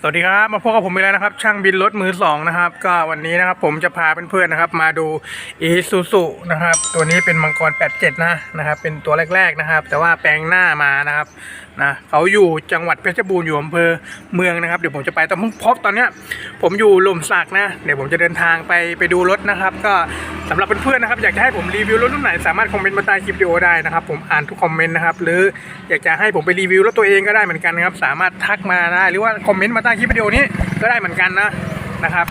สวัสดีครับมาพบกับผมอีกแล้วนะครับ ช่างบินรถมือสองนะครับ ก็วันนี้นะครับผมจะพาเพื่อนๆนะครับ มาดูอีซูซูนะครับ ตัวนี้เป็นมังกร 87 นะนะครับ เป็นตัวแรก ๆนะครับ แต่ว่าแปลงหน้ามานะครับ นะเขาอยู่จังหวัดเพชรบูรณ์อยู่อำเภอเมืองนะครับเดี๋ยวผมจะไปแต่พบตอนเนี้ยผมอยู่หล่มสักนะเดี๋ยวผมจะเดินทางไปไปดูรถนะครับ ก็สำหรับเพื่อนๆนะครับ อยากจะให้ผมรีวิวรถรุ่นไหนสามารถคอมเมนต์มาใต้คลิปวิดีโอได้นะครับ ผมอ่านทุกคอมเมนต์นะครับหรืออยากจะให้ผมไปรีวิวรถตัวเองก็ได้เหมือนกันนะครับ สามารถทักมาได้หรือว่าคอมเมนต์มาใต้คลิปวิดีโอนี้ก็ได้เหมือนกันนะนะครับ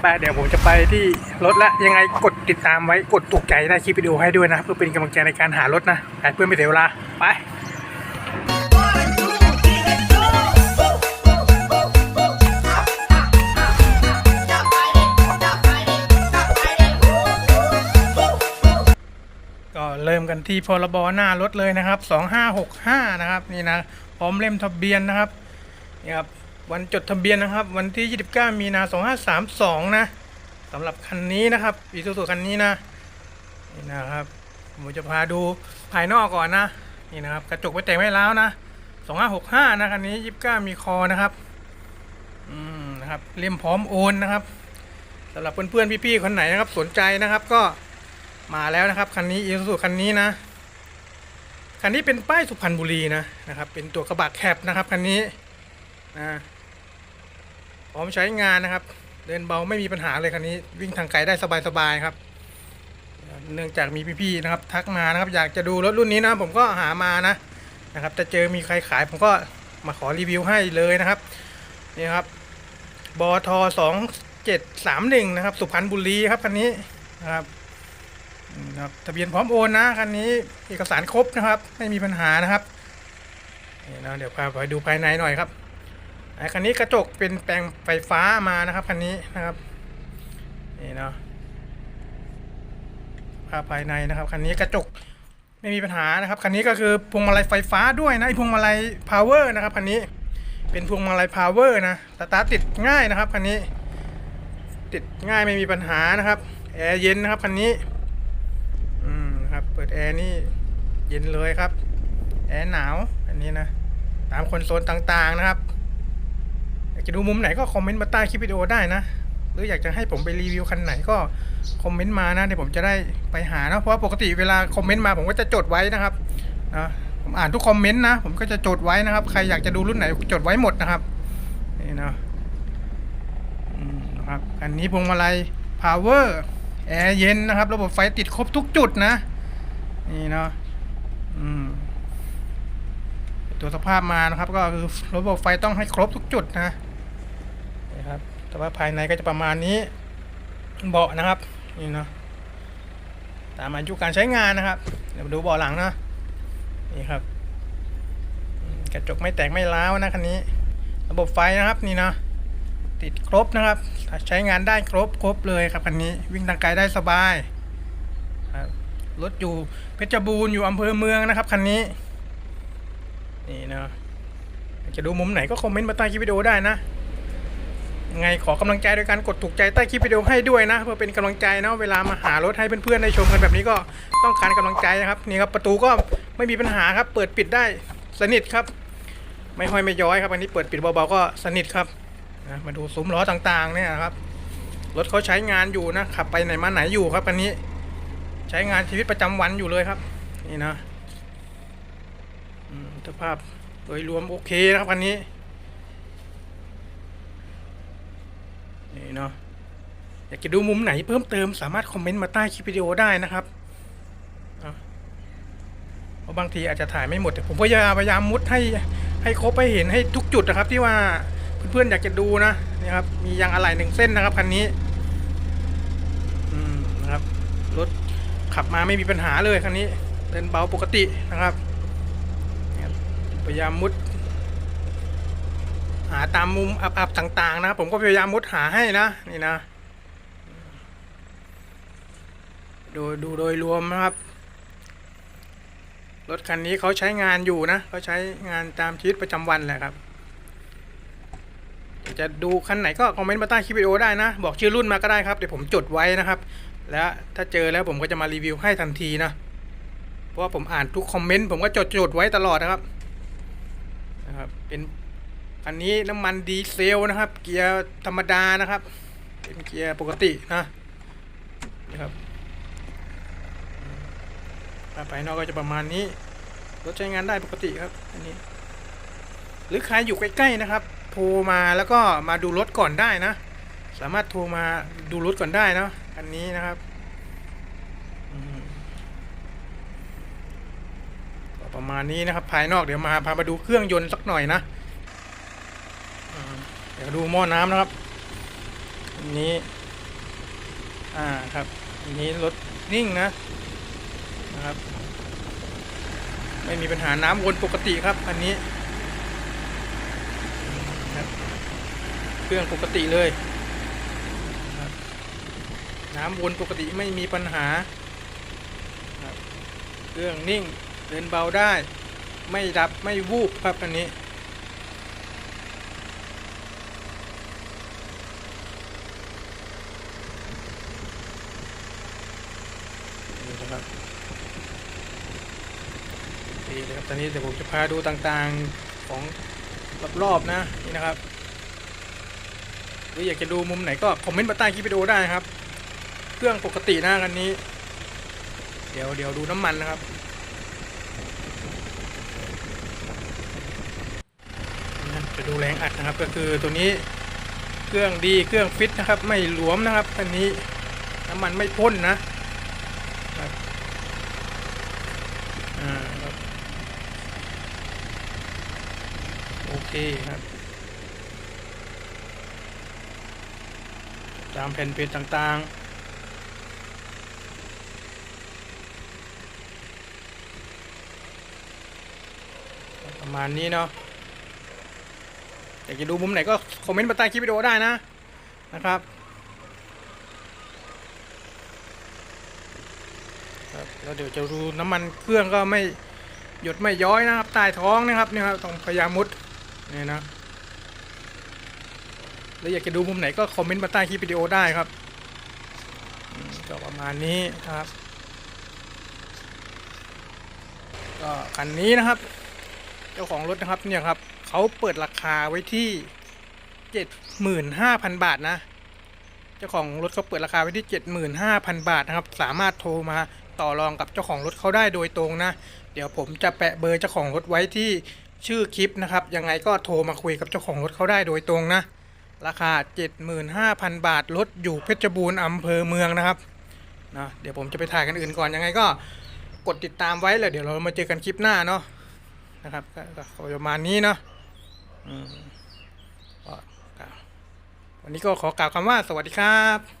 ไปเดี๋ยวผมจะไปที่รถและยังไงกดติดตามไว้กดถูกใจได้คลิปวิดีโอให้ด้วยนะ เพื่อเป็นกำลังใจในการหารถนะเพื่อนไม่เสียเวลาไป กันที่พรบหน้ารถเลยนะครับ 2565 นะครับนี่นะพร้อมเล่มทะเบียนนะครับนี่ครับวันจดทะเบียนนะครับ วันที่ 29 มีนา 2532 นะสำหรับคันนี้นะครับอีซูซูคันนี้นะนี่นะครับผมจะพาดูภายนอกก่อนนะนี่นะครับกระจกไม่แต่งไม่แล้วนะ 2565 นะคันนี้ 29 มีคอนะครับอืมนะครับเล่มพร้อมโอนนะครับสำหรับเพื่อนๆพี่ๆคนไหนนะครับ สนใจนะครับก็ มาแล้วนะครับคันนี้อีซูซูคันนี้นะคันนี้เป็นป้ายสุพรรณบุรีนะนะครับ เป็นตัวกระบะแคบนะครับคันนี้นะพร้อมใช้งานนะครับ เดินเบาไม่มีปัญหาเลยคันนี้ วิ่งทางไกลได้สบายๆครับ เนื่องจากมีพี่ๆนะครับ ทักมานะครับ อยากจะดูรถรุ่นนี้นะ ผมก็หามานะนะครับจะเจอมีใครขายผมก็มาขอรีวิวให้เลยนะครับนี่ครับบอทสองเจ็ดสามหนึ่งนะครับ สุพรรณบุรีครับคันนี้นะครับ นะครับทะเบียนพร้อมโอนนะคันนี้เอกสารครบนะครับ ไม่มีปัญหานะครับนี่นะเดี๋ยวพาไปดูภายในหน่อยครับไอ้คันนี้กระจกเป็นแปลงไฟฟ้ามานะครับคันนี้นะครับนี่เนาะภาพภายในนะครับคันนี้กระจกไม่มีปัญหานะครับคันนี้ก็คือพวงมาลัยไฟฟ้าด้วยนะไอพวงมาลัยพาวเวอร์นะครับคันนี้เป็นพวงมาลัยพาวเวอร์นะสตาร์ทติดง่ายนะครับคันนี้ ติดง่ายไม่มีปัญหานะครับแอร์เย็นนะครับคันนี้ ปิดแอร์นี่เย็นเลยครับ แอร์หนาวอันนี้นะ ตามคอนโซลต่างๆนะครับ อยากจะดูมุมไหนก็คอมเมนต์มาใต้คลิปวิดีโอได้นะ หรืออยากจะให้ผมไปรีวิวคันไหนก็คอมเมนต์มานะเดี๋ยวผมจะได้ไปหานะเพราะว่าปกติเวลาคอมเมนต์มาผมก็จะจดไว้นะครับนะผมอ่านทุกคอมเมนต์นะ ผมก็จะจดไว้นะครับ ใครอยากจะดูรุ่นไหนจดไว้หมดนะครับนี่นะอืมนะครับอันนี้พวงมาลัย power แอร์เย็นนะครับ ระบบไฟติดครบทุกจุดนะ นี่เนาะอืมตัวสภาพมานะครับ ก็คือระบบไฟต้องให้ครบทุกจุดนะนี่ครับแต่ว่าภายในก็จะประมาณนี้ เบาะนะครับนี่เนาะตามอายุการใช้งานนะครับ เดี๋ยวดูเบาะหลังนะนี่ครับ กระจกไม่แตกไม่ร้าวนะคันนี้ ระบบไฟนะครับนี่เนาะติดครบนะครับ ใช้งานได้ครบครบเลยครับคันนี้ วิ่งทางไกลได้สบายครับ รถอยู่เพชรบูรณ์อยู่อำเภอเมืองนะครับคันนี้ นี่นะจะดูมุมไหนก็คอมเมนต์มาใต้คลิปวิดีโอได้นะยังไงขอกำลังใจโดยการกดถูกใจใต้คลิปวิดีโอให้ด้วยนะ เพื่อเป็นกำลังใจเนาะเวลามาหารถให้เพื่อนๆได้ชมกันแบบนี้ก็ต้องการกำลังใจนะครับนี่ครับประตูก็ไม่มีปัญหาครับ เปิดปิดได้สนิทครับ ไม่ห้อยไม่ย้อยครับอันนี้เปิดปิดเบาๆก็สนิทครับนะมาดูซุ้มล้อต่างๆเนี่ยครับรถเขาใช้งานอยู่นะขับไปไหนมาไหนอยู่ครับคันนี้ ใช้งานชีวิตประจำวันอยู่เลยครับ นี่นะสภาพโดยรวมโอเคนะครับคันนี้ นี่เนาะอยากจะดูมุมไหนเพิ่มเติมสามารถคอมเมนต์มาใต้คลิปวิดีโอได้นะครับเพราะบางทีอาจจะถ่ายไม่หมดแต่ผมพยายามพยายามมุดให้ให้ครบให้เห็นให้ทุกจุดนะครับ ที่ว่าเพื่อนๆอยากจะดูนะนี่ครับมียางอะไหล่หนึ่งเส้นนะครับคันนี้ อืมนะครับรถ ขับมาไม่มีปัญหาเลยคันนี้เดินเบาปกตินะครับนี่ครับพยายามมุด หาตามมุมอับๆต่าง ๆ นะครับผมก็พยายามมุดหาให้นะนี่นะดูดูโดยรวมนะครับ รถคันนี้เขาใช้งานอยู่นะเขาใช้งานตามชีวิตประจำวันแหละครับ จะดูคันไหนก็คอมเมนต์มาใต้คลิปวิดีโอได้นะ บอกชื่อรุ่นมาก็ได้ครับเดี๋ยวผมจดไว้นะครับ แล้วถ้าเจอแล้วผมก็จะมารีวิวให้ทันทีนะเพราะว่าผมอ่านทุกคอมเมนต์ผมก็จดจดไว้ตลอดนะครับนะครับ เป็นอันนี้น้ำมันดีเซลนะครับ เกียร์ธรรมดานะครับ เป็นเกียร์ปกตินะนี่ครับอ่าภายนอกก็จะประมาณนี้รถใช้งานได้ปกติครับ อันนี้ หรือใครอยู่ใกล้ๆนะครับ โทรมาแล้วก็มาดูรถก่อนได้นะ สามารถโทรมาดูรถก่อนได้นะ อันนี้นะครับก็ประมาณนี้นะครับ ภายนอกเดี๋ยวมาพามาดูเครื่องยนต์สักหน่อยนะเดี๋ยวดูหม้อน้ำนะครับอันนี้ อ่าครับอันนี้รถนิ่งนะนะครับ ไม่มีปัญหาน้ำวนปกติครับอันนี้ครับเครื่องปกติเลย น้ำวนปกติไม่มีปัญหาเครื่องนิ่งเดินเบาได้ ไม่ดับไม่วูบครับอันนี้นี่นะครับดีเลยครับ ตอนนี้เดี๋ยวผมจะพาดูต่างๆของรอบๆนะนี่นะครับหรืออยากจะดูมุมไหนก็คอมเมนต์มาใต้คลิปวิดีโอได้นะครับ เครื่องปกตินะคันนี้ เดี๋ยวเดี๋ยวดูน้ำมันนะครับจะดูแรงอัดนะครับ ก็คือตัวนี้เครื่องดีเครื่องฟิตนะครับ ไม่หลวมนะครับคันนี้น้ำมันไม่พ่นนะครับอ่าครับโอเคครับตามแผ่นเพจต่างๆ ประมาณนี้เนาะอยากจะดูมุมไหนก็คอมเมนต์มาใต้คลิปวิดีโอได้นะนะครับครับแล้วเดี๋ยวจะดูน้ำมันเครื่องก็ไม่หยดไม่ย้อยนะครับใต้ท้องนะครับเนี่ยครับต้องพยายามมุดนี่นะแล้วอยากจะดูมุมไหนก็คอมเมนต์มาใต้คลิปวิดีโอได้ครับก็ประมาณนี้ครับก็คันนี้นะครับ จ้าของรถนะครับเนี่ยครับเขาเปิดราคาไว้ที่เจ็ดหมื่นห้าพันบาทนะ เจ้าของรถเขาเปิดราคาไว้ที่75,000บาทนะครับ สามารถโทรมาต่อรองกับเจ้าของรถเขาได้โดยตรงนะ เดี๋ยวผมจะแปะเบอร์เจ้าของรถไว้ที่ชื่อคลิปนะครับ ยังไงก็โทรมาคุยกับเจ้าของรถเขาได้โดยตรงนะ ราคา 75,000 บาท รถอยู่เพชรบูรณ์อำเภอเมืองนะครับนะเดี๋ยวผมจะไปถ่ายกันอื่นก่อน ยังไงก็กดติดตามไว้แล้วเดี๋ยวเรามาเจอกันคลิปหน้าเนาะ นะครับก็ประมาณนี้เนาะวันนี้ก็ขอกล่าวคำว่าสวัสดีครับ